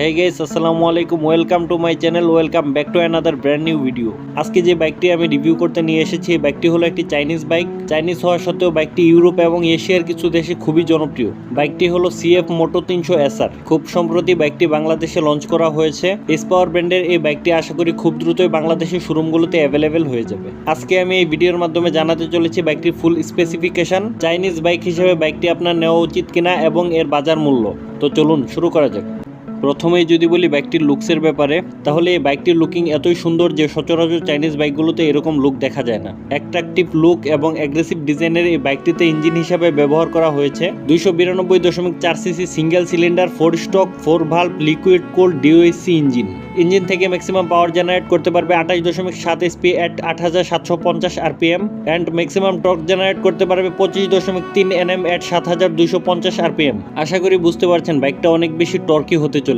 হ্যাঁ গাইস আসসালামু আলাইকুম welcome to my channel welcome back to another brand new video আজকে যে বাইকটি আমি রিভিউ করতে নিয়ে এসেছি, এই বাইকটি হলো একটি চাইনিজ বাইক চাইনিজ হওয়া সত্ত্বেও বাইকটি ইউরোপ এবং এশিয়ার কিছু দেশে খুবই জনপ্রিয়। বাইকটি হলো সিএফ মোটো তিনশো এসআর খুব সম্প্রতি বাইকটি বাংলাদেশে লঞ্চ করা হয়েছে। এস পাওয়ার ব্র্যান্ডের এই বাইকটি আশা করি খুব দ্রুতই বাংলাদেশের শোরুমগুলোতে অ্যাভেলেবেল হয়ে যাবে। আজকে আমি এই ভিডিওর মাধ্যমে জানাতে চলেছি বাইকটির ফুল স্পেসিফিকেশন চাইনিজ বাইক হিসেবে বাইকটি আপনার নেওয়া উচিত কিনা এবং এর বাজার মূল্য। তো চলুন শুরু করা যাক। প্রথমেই যদি বলি বাইকটির লুকসের ব্যাপারে, তাহলে এই বাইকটির লুকিং এতই সুন্দর যে সচরাচর চাইনিজ বাইকগুলোতে এরকম লুক দেখা যায় না। অ্যাট্রাকটিভ লুক এবং অ্যাগ্রেসিভ ডিজাইনের এই বাইকটিতে ইঞ্জিন হিসাবে ব্যবহার করা হয়েছে। দুইশো বিরানব্বই দশমিক চার CC single cylinder four stroke four valve liquid cooled DOHC engine engine থেকে ম্যাক্সিমাম পাওয়ার জেনারেট করতে পারবে আঠাশ দশমিক সাত এসপি অ্যাট আট হাজার সাতশো পঞ্চাশ RPM and maximum torque generate করতে পারবে পঁচিশ দশমিক তিন এনএম অ্যাট সাত হাজার দুইশো পঞ্চাশ আরপিএম আশা করি বুঝতে পারছেন বাইকটা অনেক বেশি টর্কি হতে চলেছে।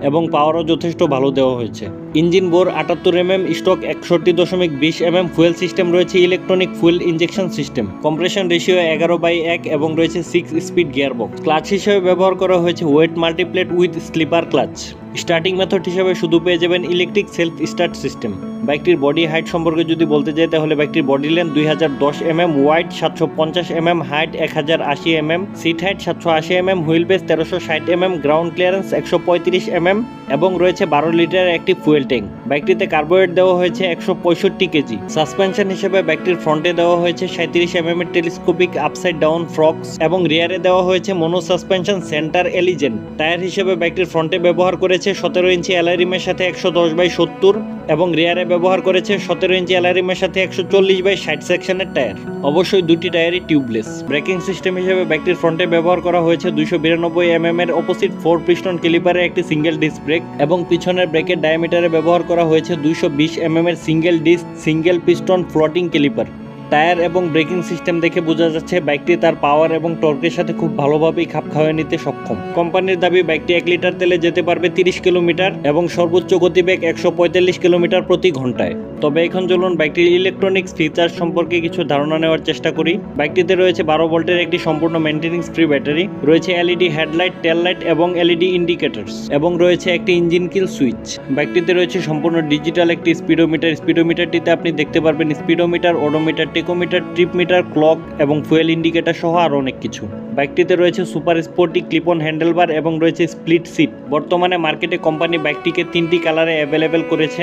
এবং পাওয়ারও যথেষ্ট ভালো দেওয়া হয়েছে। ইঞ্জিন বোর আটাত্তর এমএম, স্টক একষট্টি দশমিক বিশ এমএম, ফুয়েল সিস্টেম রয়েছে electronic fuel injection system. Compression ratio এগারো বাই এক এবং রয়েছে সিক্স স্পিড গিয়ারবক্স ক্লাচ হিসেবে ব্যবহার করা হয়েছে wet multiplate with slipper clutch starting method হিসেবে শুধু পেয়ে যাবেন ইলেকট্রিক সেলফ স্টার্ট সিস্টেম বাইকটির বডি হাইট সম্পর্কে যদি বলতে যাই, তাহলে বাইকটির বডি লেন্থ দুই হাজার দশ এমএম ওয়াইড সাতশো পঞ্চাশ এমএম হাইট এক হাজার আশি এমএম সিট হাইট সাতশো আশি এমএম হুইল বেস তেরোশো ষাট এমএম গ্রাউন্ড ক্লিয়ারেন্স একশো পঁয়ত্রিশ এমএম এবং রয়েছে বারো লিটারের একটি ফুয়েল ট্যাঙ্ক বাইকটিতে কার্বোহাইড দেওয়া হয়েছে একশো পঁয়ষট্টি কেজি। সাসপেনশন হিসেবে ব্যাগটির ফ্রন্টে দেওয়া হয়েছে সাঁত্রিশ এম এর টেলিস্কোপিক আপসাইড ডাউন ফ্রক্স এবং রিয়ারে দেওয়া হয়েছে মনো সাসপেনশন সেন্টার এলিজেন টায়ার হিসেবে বাইকটির ফ্রন্টে ব্যবহার করেছে সতেরো ইঞ্চি অ্যালারিমের সাথে একশো দশ বাই সত্তর। এবং রেয়ারে ব্যবহার করেছে সতেরো ইঞ্চি অ্যালারিমের সাথে একশো চল্লিশ বাই ষাট সেকশনের টায়ার। অবশ্যই দুটি টায়ারই টিউবলেস। ব্রেকিং সিস্টেম হিসেবে ব্যাগটির ফ্রন্টে ব্যবহার করা হয়েছে দুশো বিরানব্বই এম এর অপোজিট ফোর পিস্টন ক্লিপারের একটি সিঙ্গেল ডিস্ক ব্রেক এবং পিছনের ব্রেকের ডায়ামিটারে ব্যবহার করা হয়েছে দুশো বিশ এম এর single disc, single piston floating caliper. Tyre এবং ব্রেকিং সিস্টেম দেখে বোঝা যাচ্ছে বাইকটি তার পাওয়ার এবং টর্কের সাথে খুব ভালোভাবেই খাপ খাওয়ায় নিতে সক্ষম। কোম্পানির দাবি, বাইকটি এক লিটার তেলে যেতে পারবে তিরিশ কিলোমিটার এবং সর্বোচ্চ গতিবেগ একশো পঁয়তাল্লিশ কিলোমিটার প্রতি ঘন্টায়। তবে এখন চলুন বাইকটির ইলেকট্রনিক্স ফিচার সম্পর্কে কিছু ধারণা নেওয়ার চেষ্টা করি। বাইকটিতে রয়েছে বারো ভোল্টের একটি সম্পূর্ণ মেনটেনিংস ফ্রি ব্যাটারি রয়েছে এলইডি হেডলাইট টেল লাইট এবং এলইডি ইন্ডিকেটরস এবং রয়েছে একটি ইঞ্জিন কিল সুইচ বাইকটিতে রয়েছে সম্পূর্ণ ডিজিটাল একটি স্পিডোমিটার স্পিডোমিটারটিতে আপনি দেখতে পারবেন speedometer odometer tachometer trip meter, clock এবং ফুয়েল ইন্ডিকেটার সহ আরও অনেক কিছু। বাইকটিতে রয়েছে সুপার স্পোর্টি ক্লিপন হ্যান্ডেলবার এবং রয়েছে স্প্লিট সিট। বর্তমানে মার্কেটে কোম্পানি বাইকটিকে তিনটি কালারে অ্যাভেলেবেল করেছে।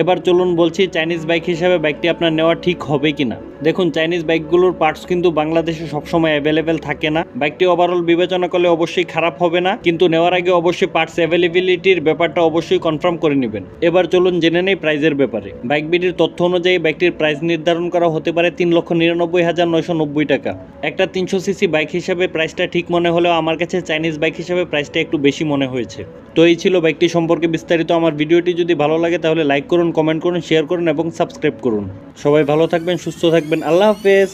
এবার চলুন বলছি, চাইনিজ বাইক হিসাবে বাইকটি আপনার নেওয়া ঠিক হবে কিনা। দেখুন চাইনিজ বাইকগুলোর পার্টস কিন্তু বাংলাদেশে সবসময় অ্যাভেলেবেল থাকে না। বাইকটি ওভারঅল বিবেচনা করলে অবশ্যই খারাপ হবে না, কিন্তু নেওয়ার আগে অবশ্যই পার্টস অ্যাভেলেবিলিটির ব্যাপারটা অবশ্যই কনফার্ম করে নেবেন। এবার চলুন জেনে নেই প্রাইজের ব্যাপারে। বাইক বিডির তথ্য অনুযায়ী বাইকটির প্রাইস নির্ধারণ করা হতে পারে তিন লক্ষ নিরানব্বই হাজার নয়শো নব্বই টাকা। একটা তিনশো সিসি বাইক হিসাবে প্রাইসটা ঠিক মনে হলেও আমার কাছে চাইনিজ বাইক হিসাবে প্রাইসটা একটু বেশি মনে হয়েছে। তো এই ছিল বাইকটি সম্পর্কে বিস্তারিত। আমার ভিডিওটি যদি ভালো লাগে তাহলে লাইক করুন কমেন্ট করুন শেয়ার করুন এবং সাবস্ক্রাইব করুন। সবাই ভালো থাকবেন, সুস্থ থাকবেন আল্লাহ হাফেজ